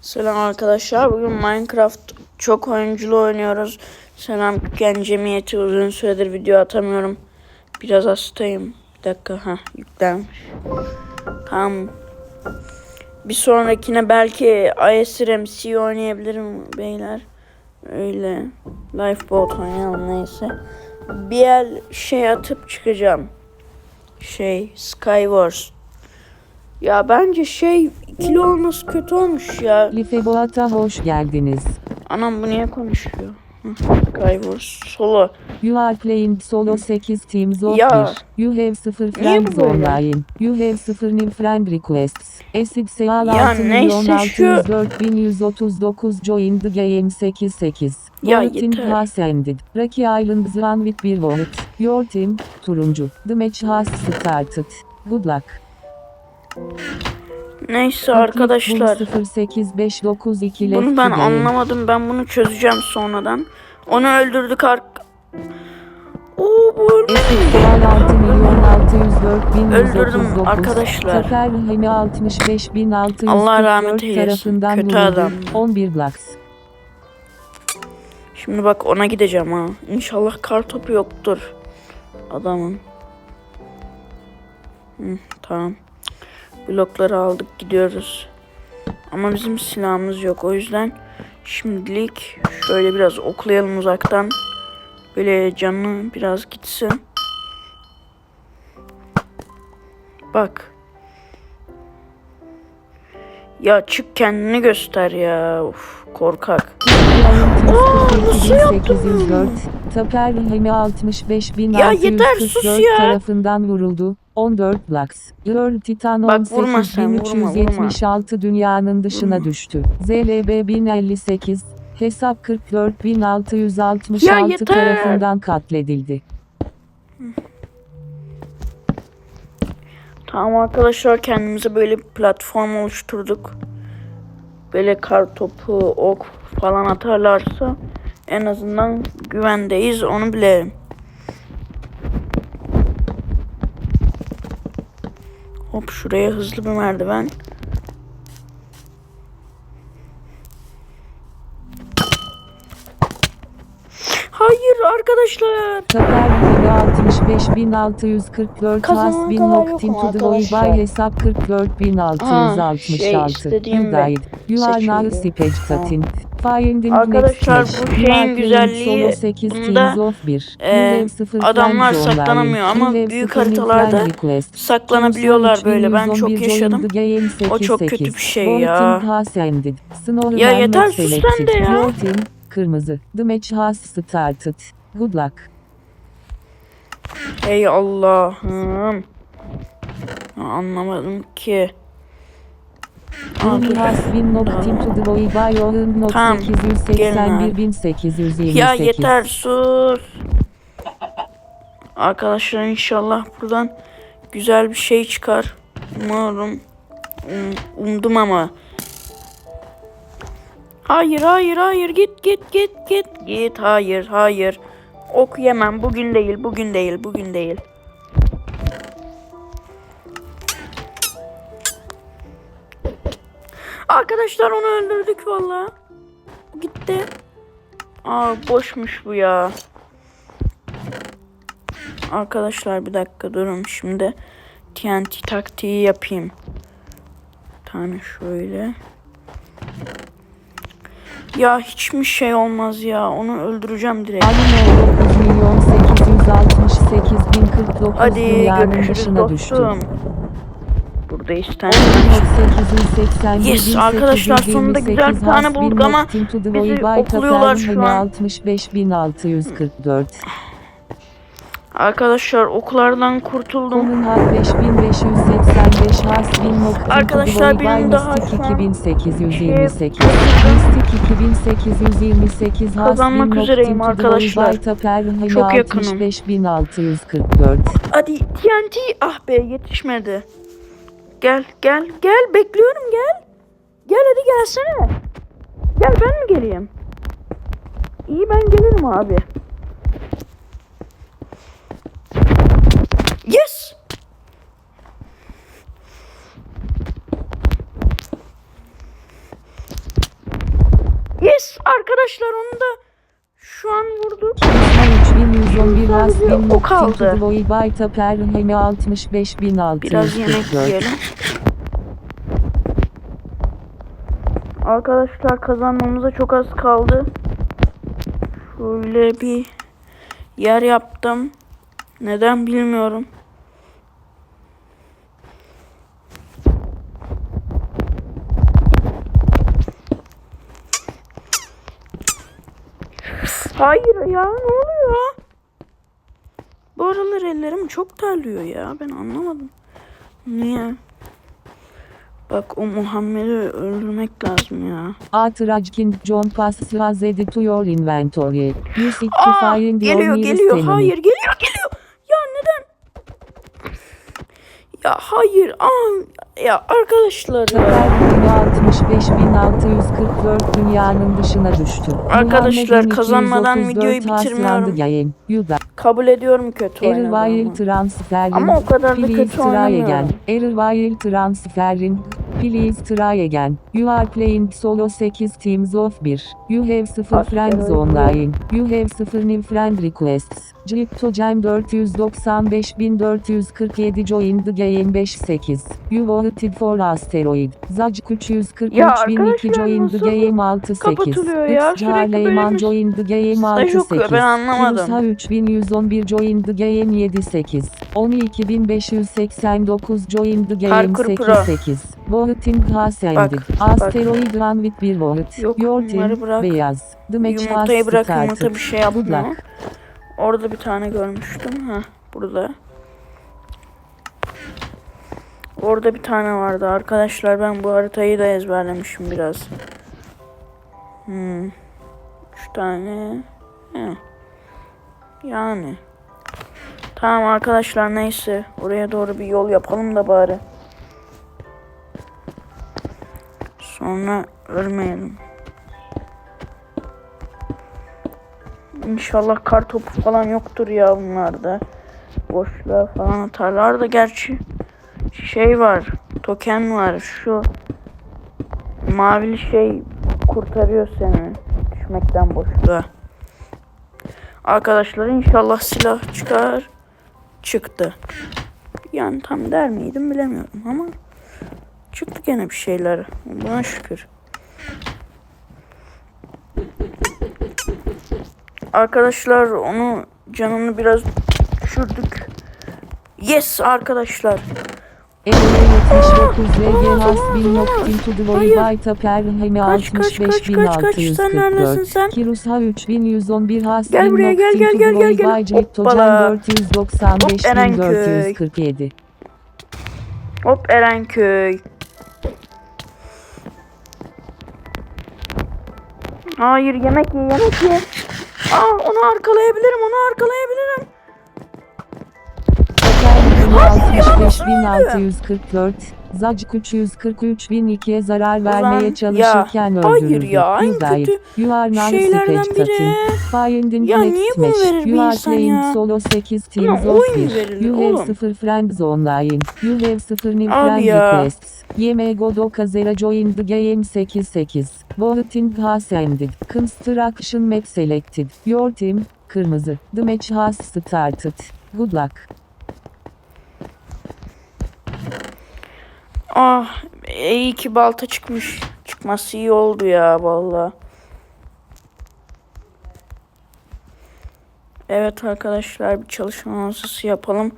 Selam arkadaşlar. Bugün Minecraft çok oyunculu oynuyoruz. Selam Gen Cemiyeti uzun süredir video atamıyorum. Biraz hastayım. Bir dakika ha yüklenmiş. Tamam. Bir sonrakine belki ISRMC oynayabilirim beyler. Öyle. Lifeboat oynayalım neyse. Bir el şey atıp çıkacağım. Şey Skywars. Ya bence şey ikili olması kötü olmuş ya. Lifeboat'a hoş geldiniz. Anam bu niye konuşuyor? Skywars solo. You are playing solo 8 teams of Ya. 1. You have 0 Niye friends online. You have 0 new friend requests. Acid Seal Ya 6 neyse milyon şu- 604.139 join the game 88. Ya Voting yeter. has ended. Rocky Island run with bir vote. Your team, turuncu. The match has started. Good luck. Neyse arkadaşlar. 08592 Bunu ben anlamadım. Ben bunu çözeceğim sonradan. Onu öldürdük ark... Oo bu ölmedi. Eşitler 6 milyon 604 bin Öldürdüm 139. arkadaşlar. Zafer Hemi 65 bin 644 Allah rahmet eylesin. Kötü adam. 11 blocks. Şimdi bak ona gideceğim ha. İnşallah kar topu yoktur. Adamın. Hı, tamam. Blokları aldık gidiyoruz. Ama bizim silahımız yok. O yüzden şimdilik şöyle biraz oklayalım uzaktan. Böyle canı biraz gitsin. Bak. Ya çık kendini göster ya. Uf, korkak. nasıl yaptın 804. Taper Hemi 65 bin Ya yeter, sus 644 ya. tarafından vuruldu. 14 blocks. Earl Titan Bak, vurma sen, 18376 dünyanın dışına düştü. ZLB 1058. Hesap 44666 Ya yeter. tarafından katledildi. Tamam arkadaşlar kendimize böyle bir platform oluşturduk. Böyle kar topu, ok falan atarlarsa en azından güvendeyiz onu bilelim. Hop şuraya hızlı bir merdiven. Hayır arkadaşlar. Taper Hemi 65644 Kazanan bin kadar void arkadaşlar. by hesap 44666. şey istediğim you be. died. You are now speech satin. Arkadaşlar, bu şeyin güzelliği solo 8 bunda, teams of 1. You e, adamlar saklanamıyor ama büyük haritalarda saklanabiliyorlar böyle. Ben çok 213 yaşadım. O çok 88. kötü bir şey ya. Ya yeter, sus sen de ya. Kırmızı. The match has started. Good luck. Ey Allah'ım. Anlamadım ki. The by not Tamam, gelin abi. 881.828. Ya yeter sus. Arkadaşlar inşallah buradan güzel bir şey çıkar. Umarım. Um, umdum ama. Hayır hayır hayır git git git git git hayır hayır. Ok yemem bugün değil bugün değil bugün değil. Arkadaşlar onu öldürdük valla. Gitti. Aa boşmuş bu ya. Arkadaşlar bir dakika durun şimdi. TNT taktiği yapayım. Bir tane şöyle. Ya hiç mi şey olmaz ya? Onu öldüreceğim direkt. Alino 9 milyon 868 bin 49 Hadi dünyanın görüşürüz dışına düştü. dostum. Burada istenmiş. 881 Yes, arkadaşlar, sonunda güzel bir tane bulduk ama bizi okluyorlar şu an. 65644. Arkadaşlar oklardan kurtuldum. Common Hub 5585 Has bin Nokta Arkadaşlar, benim daha Mystic şu an 2828 şey- Mystic 2828 Has Kazanmak üzereyim arkadaşlar. Çok yakınım. 65644 Hadi TNT ah be yetişmedi. Gel gel gel bekliyorum gel. Gel hadi gelsene. Gel ben mi geleyim? İyi ben gelirim abi. Yes. arkadaşlar onu da şu an vurduk. 3111 Hasbin O kaldı. Noktin Bayta Perhemi 65644. Biraz yemek yiyelim. Arkadaşlar kazanmamıza çok az kaldı. Şöyle bir yer yaptım. Neden bilmiyorum. Hayır ya ne oluyor? Aralar ellerim çok terliyor ya. Ben anlamadım. Niye? Bak o Muhammed'i öldürmek lazım ya. Atrajkin John passes has added to your inventory. Use it to find your geliyor geliyor. enemy. Hayır geliyor geliyor. Ya neden? Ya hayır. Aa, ya arkadaşlar ya. Perhemi 65644 dünyanın dışına düştü. Arkadaşlar, kazanmadan 234 videoyu bitirmiyorum. Kabul ediyorum kötü Error oynadığımı. while transferring. Ama o kadar da kötü oynamıyorum. while transferring. Please try again. You are playing solo 8 teams of 1. You have 0 Asker friends online. You have 0 new friend requests. Cryptogem 495447 join the game 58. You voted for asteroid. Zaj 343 Ya 1002 arkadaşlar join the game 68. kapatılıyor ya? It's Leyman join the game staj okuyor, 68. ben anlamadım. Kirusa 3111 join the game 78. 12589 join the game Parkur Pro. 88. Voting has ended. bak. Asteroid run with bir vote. Yok, Your team bırak. beyaz. The match Yumurtayı bırak yumurta started. bir şey yapmıyor. luck. Orada bir tane görmüştüm. Ha burada. Orada bir tane vardı. Arkadaşlar ben bu haritayı da ezberlemişim biraz. Hmm. Üç tane. He. Yani. Tamam arkadaşlar neyse. Oraya doğru bir yol yapalım da bari. Sonra ölmeyelim. İnşallah kar topu falan yoktur ya bunlarda. Boşluğa falan atarlar da gerçi şey var. Token var. Şu mavili şey kurtarıyor seni düşmekten boşluğa. Arkadaşlar inşallah silah çıkar. Çıktı. Yani tam der miydim bilemiyorum ama çıktı gene bir şeyler. Buna şükür. Arkadaşlar onu canını biraz düşürdük. Yes arkadaşlar. Error 79 VG has aa, been knocked into the void hayır. by Perhemi Kaç, kaç, kaç, kaç, kaç, sen neredesin sen? 65644. Kirusa 3111 has Gel buraya, gel, gel, gel, gel, gel. by Cryptogen Hoppala. 495447. Hop Erenköy. Hayır yemek ye yemek ye. Aa onu arkalayabilirim onu arkalayabilirim. 65644. Zac 343.002'ye zarar vermeye Ulan, çalışırken ya, öldürüldü. hayır ya, en died. kötü You are şeylerden biri. Finding Ya niye bunu verir bir insan ya? solo 8 teams of oyun 1. verilir You have oğlum. 0 friends online. You have 0 new friend ya. requests. Yemego do Kazera join the game 88. Voting has ended. Construction map selected. Your team, kırmızı. The match has started. Good luck. Ah iyi ki balta çıkmış. Çıkması iyi oldu ya valla. Evet arkadaşlar bir çalışma masası yapalım.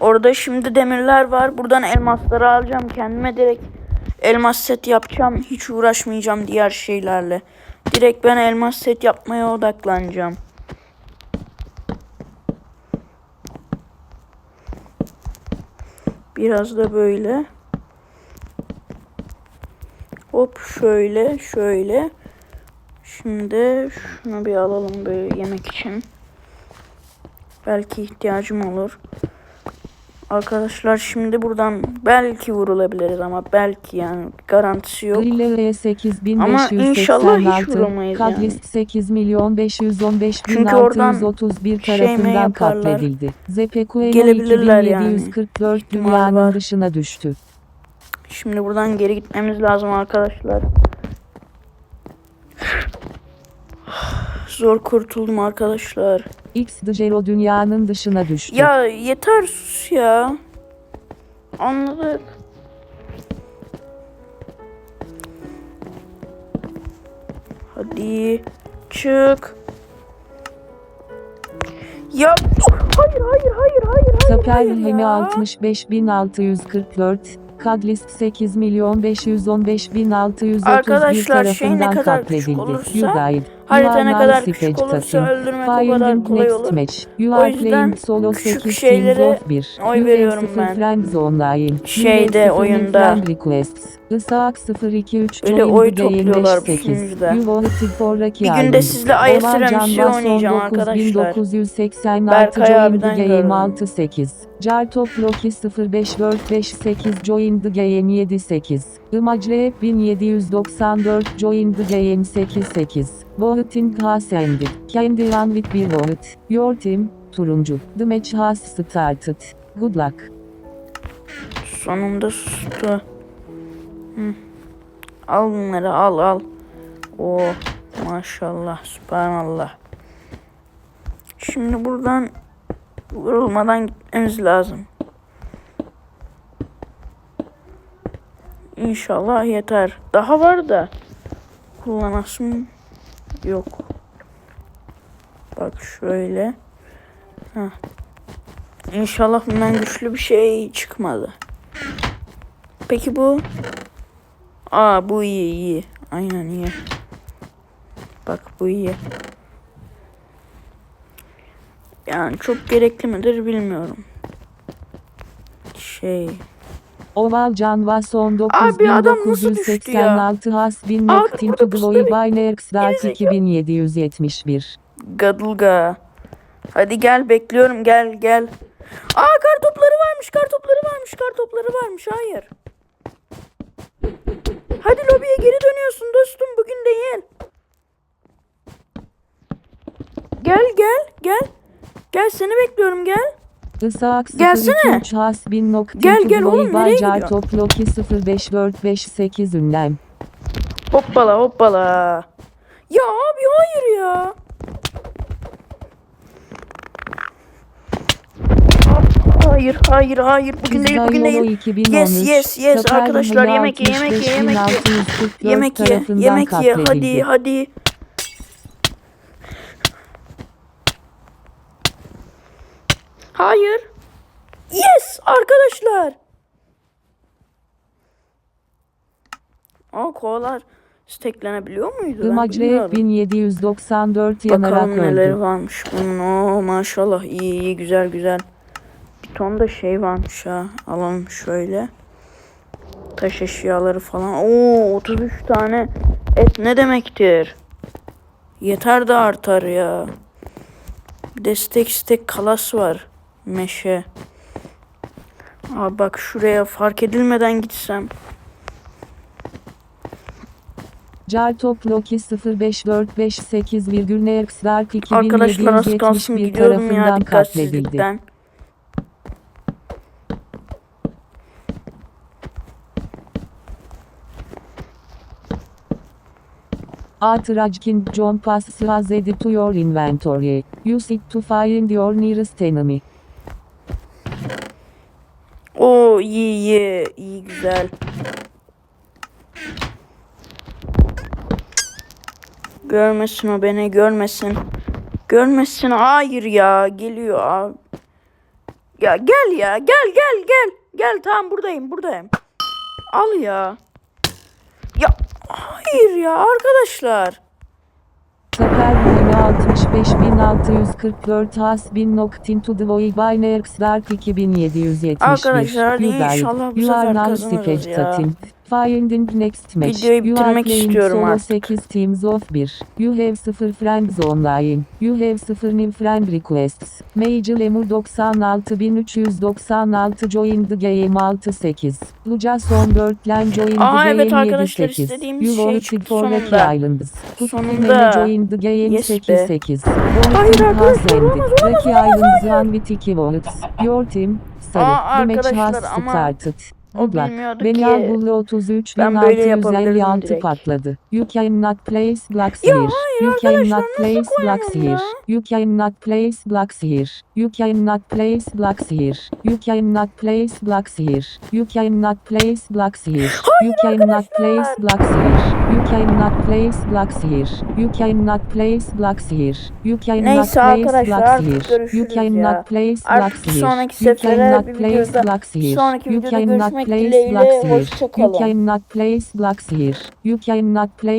Orada şimdi demirler var. Buradan elmasları alacağım. Kendime direkt elmas set yapacağım. Hiç uğraşmayacağım diğer şeylerle. Direkt ben elmas set yapmaya odaklanacağım. Biraz da böyle. Hop şöyle şöyle. Şimdi şunu bir alalım böyle yemek için. Belki ihtiyacım olur. Arkadaşlar şimdi buradan belki vurulabiliriz ama belki yani garantisi yok. Grille 8586. Ama inşallah hiç vuramayız yani. Kadlist 8 milyon 515 bin Çünkü oradan 631 şey tarafından katledildi. Yani. 2744 İhtimal dünyanın dışına düştü. Şimdi buradan geri gitmemiz lazım arkadaşlar. zor kurtuldum arkadaşlar. X Djero dünyanın dışına düştü. Ya yeter sus ya. Anladık. Hadi çık. Ya hayır hayır hayır hayır hayır. Hayır Hemi ya. 65644, Kadlist 8 milyon 515 bin 631 Arkadaşlar, şey ne tarafından kadar küçük olursa. Harita ne kadar küçük olursa öldürmek o kadar kolay olur. match. You O yüzden solo küçük 8 şeyleri teams of 1. oy veriyorum have 0 ben. Şeyde, have 0 oyunda. requests. Isak 023 Öyle oy topluyorlar 58. sunucuda. Bir günde sizle ISRMC Canvas oynayacağım 19 arkadaşlar. 1986 Berkay abiden gördüm. 68. Jartop Loki 05 World 58 join the game 78. Imacle 1794 join the game 88. Voting has ended. Kendi run with bir vote. Your team, turuncu. The match has started. Good luck. Sonunda sustu. Al bunları al al. Oo maşallah subhanallah. Şimdi buradan vurulmadan gitmemiz lazım. İnşallah yeter. Daha var da kullanasım yok. Bak şöyle. Heh. İnşallah bundan güçlü bir şey çıkmadı. Peki bu? Aa bu iyi iyi. Aynen iyi. Bak bu iyi. Yani çok gerekli midir bilmiyorum. Şey. Oval düştü ya? 1986 has been Abi knocked into burada the pusuda void bekliyor. by Nerx Dark Gerizekalı. 2771. Gadılga. Hadi gel bekliyorum gel gel. Aa kar topları varmış kar topları varmış kar topları varmış hayır. Hadi lobiye geri dönüyorsun dostum bugün değil. Gel gel gel. Gel seni bekliyorum gel. Isak Gelsene. 023 has been knocked Gel, gel oğlum, nereye gidiyorsun? Top Loki 05 Word 58 ünlem. Hoppala hoppala. Ya abi hayır ya. Hayır hayır hayır bugün değil bugün değil. 2013. Yes, yes, yes. Zafer Arkadaşlar, yemek ye, yemek ye, 65 yemek ye. 1644 Yemek ye yemek ye hadi hadi. Hayır. Yes arkadaşlar. Aa kovalar steklenebiliyor muydu? Bilmiyorum. 1794 yanarak Bakalım neleri öldü. varmış bunun. Oo, maşallah iyi iyi güzel güzel. Bir ton da şey varmış ha. Alalım şöyle. Taş eşyaları falan. Oo 33 tane et ne demektir? Yeter de artar ya. Bir de stek stek kalas var. Meşe. Aa bak şuraya fark edilmeden gitsem. Jartop Loki 05458 virgül Nerx Dark Arkadaşlar az kalsın 2771 gidiyorum ya tarafından katledildi. Dikkatsizlikten. Atrajkin John Pass has added to your inventory. Use it to find your nearest enemy. Oo iyi iyi iyi güzel. Görmesin o beni görmesin. Görmesin hayır ya geliyor abi. Ya gel ya gel gel gel. Gel tamam buradayım buradayım. Al. Ya hayır ya arkadaşlar. Zafer Hemi 65644 has been knocked into the void by Nerx Dark 2771. Arkadaşlar, inşallah bu sefer kazanırız ya. Finding next match. Videoyu bitirmek istiyorum solo artık. 8 teams of 1. You have 0 friends online. You have 0 new friend requests. Major Lemur 96396 join the game 68. Luca son 4 line join the Aa, game evet arkadaşlar, 78. istediğimiz You şey voted for sonunda. Rocky Islands. Sonunda. join the game Yes be. 88. Hayır arkadaşlar, has ended. olamaz, olamaz, Rocky Islands won with 2 votes. Your team, sarı. Aa, The match arkadaşlar, has ama started. O Good luck. bilmiyordu Beni ki. Avullu 33 Ben böyle yapabilirdim 1656 direkt. patladı. You cannot place blocks Ya here. Hayır You arkadaşlar, cannot place blocks here. You cannot place blocks here. You cannot place blocks here. You cannot place blocks here. You cannot place blocks here. You cannot place blocks here. You cannot place blocks here. You cannot place blocks here. You cannot Neyse place blocks here. You cannot place blocks here. sonraki You cannot place blocks here. sonraki You cannot place blocks here. You cannot place blocks here. You cannot place